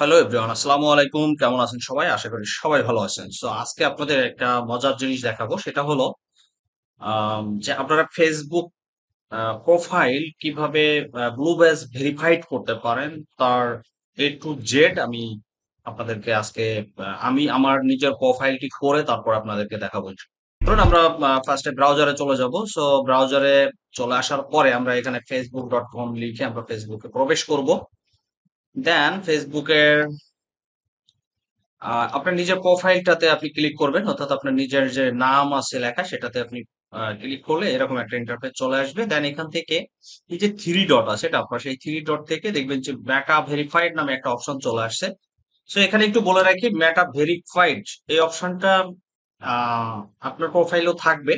Hello everyone আসসালামু আলাইকুম কেমন আছেন সবাই? আশা করি সবাই ভালো আছেন। সো আজকে আপনাদের একটা মজার জিনিস দেখাবো। সেটা হলো যে আপনারা ফেসবুক প্রোফাইল কীভাবে ব্লু ব্যাজ ভেরিফাইড করতে পারেন, তার এ টু জেড আমি আপনাদেরকে আজকে আমি আমার নিজের প্রোফাইলটি করে তারপর আপনাদেরকে দেখাবো। ধরুন আমরা ফার্স্টে ব্রাউজারে চলে যাব। সো ব্রাউজারে চলে আসার পরে আমরা এখানে ফেসবুক ডট কম লিখে আমরা ফেসবুকে প্রবেশ করব। দেন ফেসবুকের আপনার নিজের প্রোফাইলটাতে আপনি ক্লিক করবেন, অর্থাৎ আপনার নিজের যে নাম আছে লেখা, সেটাতে আপনি ক্লিক করলে এরকম একটা ইন্টারফেস চলে আসবে। দেন এখান থেকে এই যে থ্রি ডট আছে, এটা আপনার সেই থ্রি ডট থেকে দেখবেন যে মেটা ভেরিফাইড নামে একটা অপশন চলে আসছে। সো এখানে একটু বলে রাখি মেটা ভেরিফাইড এই অপশনটা আপনার প্রোফাইলও থাকবে।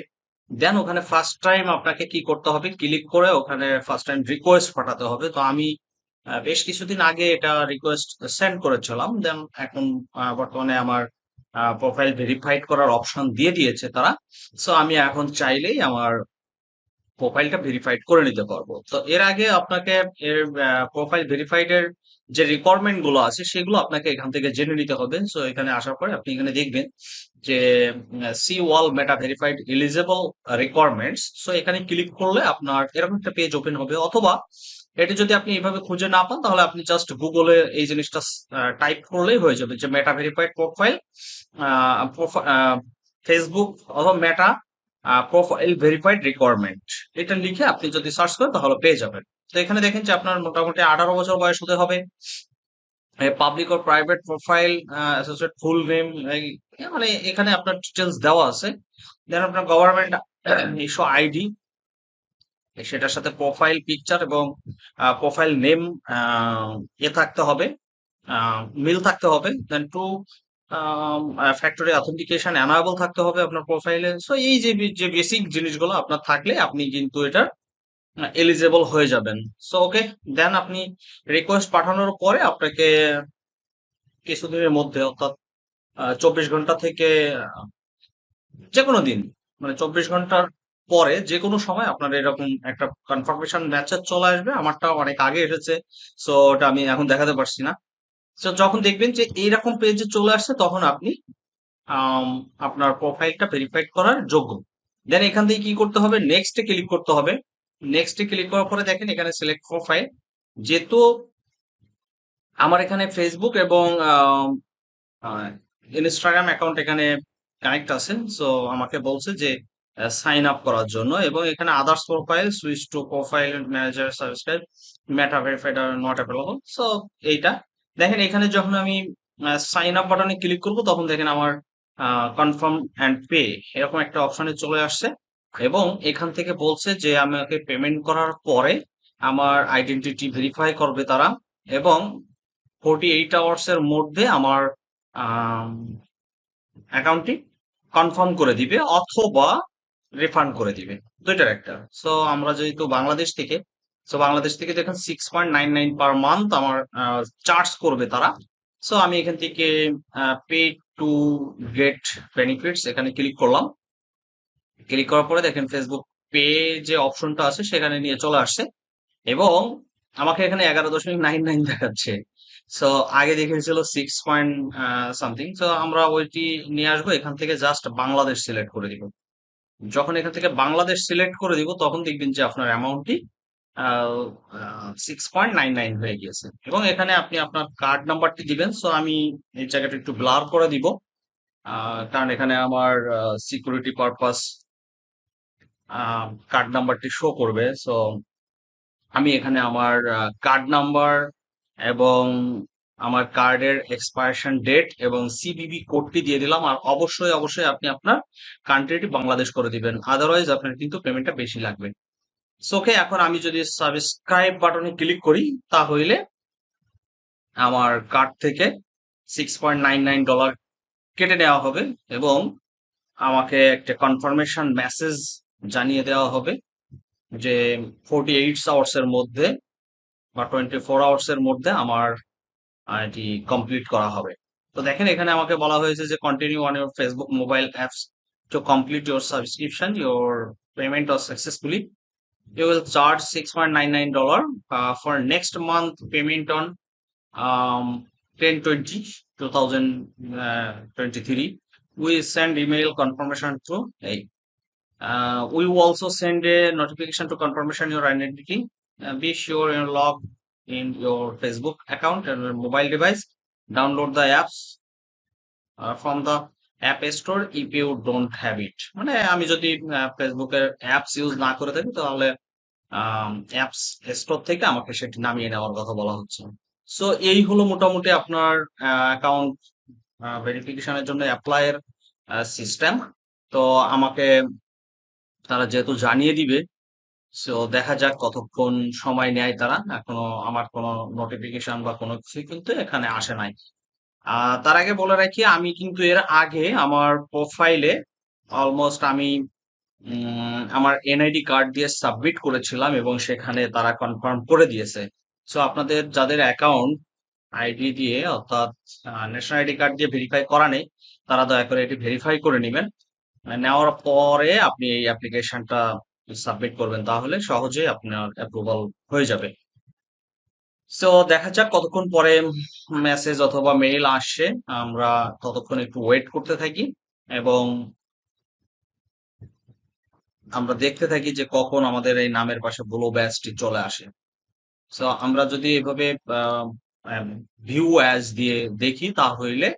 দেন ওখানে ফার্স্ট টাইম আপনাকে কি করতে হবে? ক্লিক করে ওখানে ফার্স্ট টাইম রিকোয়েস্ট পাঠাতে হবে। তো আমি বেশ কিছুদিন আগে এটা রিকোয়েস্ট সেন্ড করেছিলাম। দেন এখন বর্তমানে আমার প্রোফাইল ভেরিফাইড করার অপশন দিয়ে দিয়েছে তারা। সো আমি এখন চাইলেই আমার প্রোফাইলটা ভেরিফাইড করে নিতে পারব। তো এর আগে আপনাকে এর প্রোফাইল ভেরিফাইড এর যে রিকোয়ারমেন্টগুলো আছে, সেগুলো আপনাকে এখান থেকে জেনে নিতে হবে। সো এখানে আসার পরে আপনি এখানে দেখবেন যে see all Meta verified eligible requirements so এখানে ক্লিক করলে আপনার এরকম একটা পেজ ওপেন হবে। অথবা এটি যদি আপনি এইভাবে খুঁজে না পান, তাহলে আপনি জাস্ট গুগলে এই জিনিসটা টাইপ করলেই হয়ে যাবে যে মেটা ভেরিফাইড প্রোফাইল ফেসবুক অথবা মেটা প্রোফাইল ভেরিফাইড রিকোয়ারমেন্ট এটা লিখে আপনি যদি সার্চ করেন, তাহলে পেয়ে যাবেন। তো এখানে দেখেন যে আপনার মোটামুটি আঠারো বছর বয়স হতে হবে। পাবলিক ও private profile associate full name মানে এখানে আপনার ডিটেলস দেওয়া আছে। দেন আপনার গভর্নমেন্ট ইস্যু আইডি সেটার সাথে প্রোফাইল পিকচার এবং প্রোফাইল নেম এ থাকতে হবে মিল থাকতে হবে then two factor authentication enable থাকতে হবে আপনার প্রোফাইলে সো এই যে যে বেসিক জিনিসগুলো আপনার থাকলে আপনি কিন্তু এটা এলিজেবল হয়ে যাবেন। সো ওকে দেন আপনি রিকোয়েস্ট পাঠানোর পরে আপনাকে কিছুদিনের মধ্যে, অর্থাৎ চব্বিশ ঘণ্টা থেকে যে কোনো দিন মানে চব্বিশ ঘণ্টার পরে যে কোনো সময় আপনার এরকম একটা কনফার্মেশন মেসেজ চলে আসবে আমারটা অনেক আগে এসেছে সো ওটা আমি এখন দেখাতে পারছি না। তো যখন দেখবেন যে এইরকম পেজে চলে আসছে, তখন আপনি আপনার প্রোফাইলটা ভেরিফাইড করার যোগ্য। দেন এখান থেকে কি করতে হবে? নেক্সটে ক্লিক করতে হবে। নেক্সটে ক্লিক করার পরে দেখেন এখানে সিলেক্ট প্রোফাইল যেহেতু আমার এখানে ফেসবুক এবং ইনস্টাগ্রাম অ্যাকাউন্ট এখানে কানেক্ট আছে সো আমাকে বলছে যে সাইন আপ করার জন্য এবং এখানে others profile switch to profile manager subscribe Meta verified are not available so এইটা। দেখেন, এখানে যখন আমি সাইন আপ বাটনে ক্লিক করব, তখন দেখেন আমার কনফার্ম অ্যান্ড পে এরকম একটা অপশনে চলে আসছে এবং এখান থেকে বলছে যে আমাকে পেমেন্ট করার পরে আমার আইডেন্টিটি ভেরিফাই করবে তারা এবং ফোর্টি এইট আওয়ার্স এর মধ্যে আমার অ্যাকাউন্টটি কনফার্ম করে দিবে অথবা রিফান্ড করে দিবে। দুইটার একটা। সো আমরা যেহেতু বাংলাদেশ থেকে সো বাংলাদেশ থেকে দেখেন six point nine nine per month আমার চার্জ করবে তারা সো আমি এখান থেকে পে টু গেট বেনিফিটস এখানে ক্লিক করলাম। ক্লিক করার পরে দেখেন ফেসবুক পে যে অপশনটা আছে সেখানে নিয়ে চলে আসছে এবং আমাকে এখানে এগারো দশমিক নাইন নাইন দেখাচ্ছে। সো আগে দেখেছিল সিক্স পয়েন্ট সামথিং সো আমরা ওইটি নিয়ে আসব, এখান থেকে জাস্ট বাংলাদেশ সিলেক্ট করে দিব। যখন এখান থেকে বাংলাদেশ সিলেক্ট করে দিব, তখন দেখবেন যে আপনার অ্যামাউন্টটি সিক্স পয়েন্ট নাইন নাইন হয়ে গিয়েছে। এবং এখানে আপনি আপনার কার্ড নাম্বারটি দিবেন। সো আমি এই জায়গাটা একটু ব্লার করে দিব। কারণ এখানে আমার সিকিউরিটি পারপাস কার্ড নাম্বারটি শো করবে। সো আমি এখানে আমার কার্ড নাম্বার এবং আমার কার্ডের এক্সপায়ারেশন ডেট এবং সিবিবি কোডটি দিয়ে দিলাম। আর অবশ্যই অবশ্যই আপনি আপনার কান্ট্রিটি বাংলাদেশ করে দিবেন। আদারওয়াইজ আপনার কিন্তু পেমেন্টটা বেশি লাগবে। সোকে এখন আমি যদি সাবস্ক্রাইব বাটনে ক্লিক করি, তাহলে আমার কার্ড থেকে six point nine nine dollar কেটে নেওয়া হবে এবং আমাকে একটা কনফার্মেশন মেসেজ জানিয়ে দেওয়া হবে যে ফোর্টি এইট আওয়ার্স এর মধ্যে বা টোয়েন্টি ফোর আওয়ার্স এর মধ্যে আমার এটি কমপ্লিট করা হবে। তো দেখেন, এখানে আমাকে বলা হয়েছে যে continue on your Facebook mobile apps to complete your subscription your payment of successfully you will charge six point nine nine dollar for next month payment on ten twenty two thousand twenty three we send email confirmation through এই we will also send a notification to confirmation your identity be sure your log in your facebook account and your mobile device. Download the apps uh, from the app store if you don't have it মানে আমি যদি ফেসবুকের apps use না করে থাকি তাহলে apps store থেকে আমাকে সেটি নামিয়ে নেওয়ার কথা বলা হচ্ছে। সো এই হলো মোটামুটি আপনার অ্যাকাউন্ট ভেরিফিকেশনের জন্য অ্যাপ্লাইয়ের সিস্টেম তো আমাকে তারা যেহেতু জানিয়ে দিবে সো দেখা যাক কতক্ষণ সময় নেয় তারা। এখনও আমার কোনো নোটিফিকেশন বা কোনো কিছুই কিন্তু এখানে আসে নাই। তার আগে বলে রাখি, আমি কিন্তু এর আগে আমার প্রোফাইলে অলমোস্ট আমি আমার এনআইডি কার্ড দিয়ে সাবমিট করেছিলাম এবং সেখানে তারা কনফার্ম করে দিয়েছে। সো আপনাদের যাদের অ্যাকাউন্ট আইডি দিয়ে অর্থাৎ ন্যাশনাল আইডি কার্ড দিয়ে ভেরিফাই করা নেই, তারা দয়া করে এটি ভেরিফাই করে নেবেন। নেওয়ার পরে আপনি এই অ্যাপ্লিকেশনটা সাবমিট করবেন, তাহলে সহজেই আপনার অ্যাপ্রুভাল হয়ে যাবে। সো দেখা যাক কতক্ষণ পরে মেসেজ অথবা মেইল আসছে আমরা ততক্ষণ একটু ওয়েট করতে থাকি এবং আমরা দেখতে থাকি যে কখন আমাদের এই নামের পাশে ব্লু ব্যাচটি চলে আসে। সো আমরা যদি এভাবে ভিউ অ্যাজ দিয়ে দেখি, তাহলে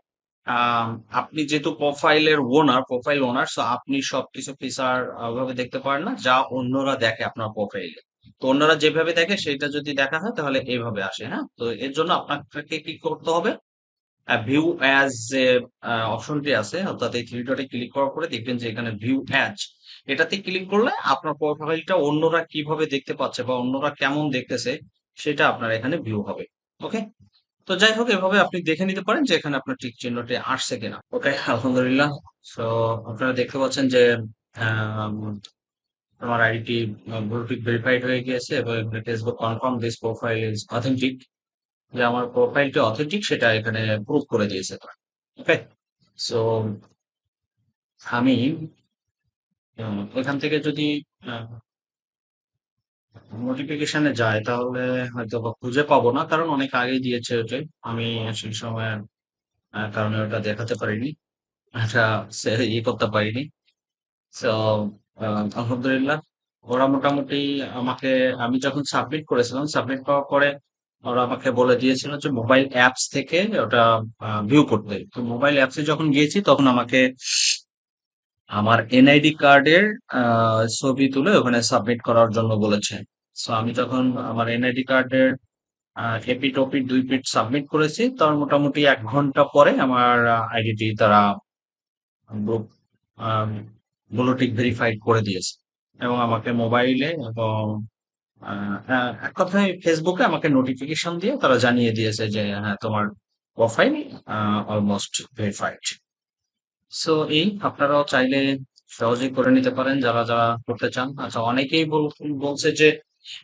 আপনি যেহেতু প্রোফাইলের ওনার প্রোফাইল ওনার সো আপনি সবকিছু ফিচার ওইভাবে দেখতে পারেন না, যা অন্যরা দেখে আপনার প্রোফাইলে তো অন্যরা যেভাবে দেখে সেটা যদি দেখা হয়, তাহলে এইভাবে আসে হ্যাঁ? তো এর জন্য আপনাকে কি করতে হবে? ভিউ অ্যাজ যে অপশনটি আছে, অর্থাৎ এই থ্রি ডটে ক্লিক করার পরে দেখবেন যে এখানে ভিউ অ্যাজ এটাতে ক্লিক করলে আপনার প্রোফাইলটা অন্যরা কীভাবে দেখতে পাচ্ছে বা অন্যরা কেমন দেখতেছে, সেটা আপনার এখানে ভিউ হবে ওকে তো যাই হোক এভাবে আপনি দেখে নিতে পারেন যে এখানে আপনার টিক চিহ্নটি আসছে কিনা। ওকে আলহামদুলিল্লাহ। তো আপনারা দেখতে পাচ্ছেন যে আম, আমার আইডি ব্লুটিক ভেরিফাইড হয়ে গিয়েছে এবং Facebook confirm this profile is authentic যে আমার প্রোফাইলটি অথেন্টিক সেটা এখানে প্রুভ করে দিয়েছে ওকে সো আমি এখান থেকে যদি নোটিফিকেশনে যায়, তাহলে হয়তো বা খুঁজে পাবো না, কারণ অনেক আগেই দিয়েছে ওটাই। আমি সেই সময় কারণে ওটা দেখাতে পারিনি। এটা সে- ই করতে পারিনি। তো আলহামদুলিল্লাহ, ওরা মোটামুটি আমাকে, আমি যখন সাবমিট করেছিলাম সাবমিট করার পরে ওরা আমাকে বলে দিয়েছিল যে মোবাইল অ্যাপস থেকে ওটা ভিউ করতে। তো মোবাইল অ্যাপসে যখন গিয়েছি, তখন আমাকে আমার এনআইডি কার্ডের ছবি তুলে ওখানে সাবমিট করার জন্য বলেছে। সো আমি যখন আমার এনআইডি কার্ডের এপি টপি দুই পিট সাবমিট করেছি তার মোটামুটি এক ঘণ্টা পরে আমার আইডিটি তারা ব্লুটিক ভেরিফাইড করে দিয়েছে। এবং আমাকে মোবাইলে এবং আহ, এক কথায় ফেসবুকে আমাকে নোটিফিকেশন দিয়ে তারা জানিয়ে দিয়েছে যে হ্যাঁ তোমার প্রোফাইল অলমোস্ট ভেরিফাইড সো এই আপনারাও চাইলে সহজেই করে নিতে পারেন যারা যারা করতে চান। আচ্ছা অনেকেই বল- বলছে যে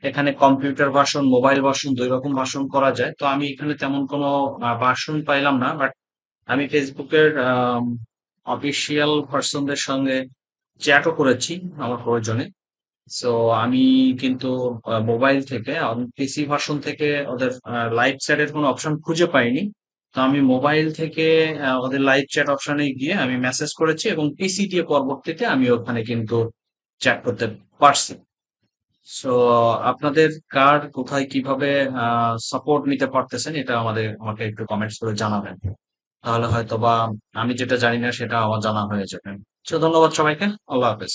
এখানে কম্পিউটার ভার্সন মোবাইল ভার্সন দুই রকম ভার্সন করা যায়। তো আমি এখানে তেমন কোনো ভার্সন পাইলাম না বাট আমি ফেসবুকের অফিসিয়াল পার্সনদের সঙ্গে চ্যাটও করেছি আমার প্রয়োজনে সো আমি কিন্তু মোবাইল থেকে পিসি ভার্সন থেকে ওদের লাইভ চ্যাটের কোনো অপশন খুঁজে পাইনি। তো আমি মোবাইল থেকে ওদের লাইভ চ্যাট অপশনে গিয়ে আমি মেসেজ করেছি এবং পিসি দিয়ে পরবর্তীতে আমি ওখানে কিন্তু চ্যাট করতে পারছি। সো আপনাদের কার কোথায় কীভাবে সাপোর্ট নিতে পারতেছেন এটা আমাদের, আমাকে একটু কমেন্টস করে জানাবেন। তাহলে হয়তো বা আমি যেটা জানি না সেটা আমার জানা হয়ে যাবে। ধন্যবাদ সবাইকে। আল্লাহ হাফেজ।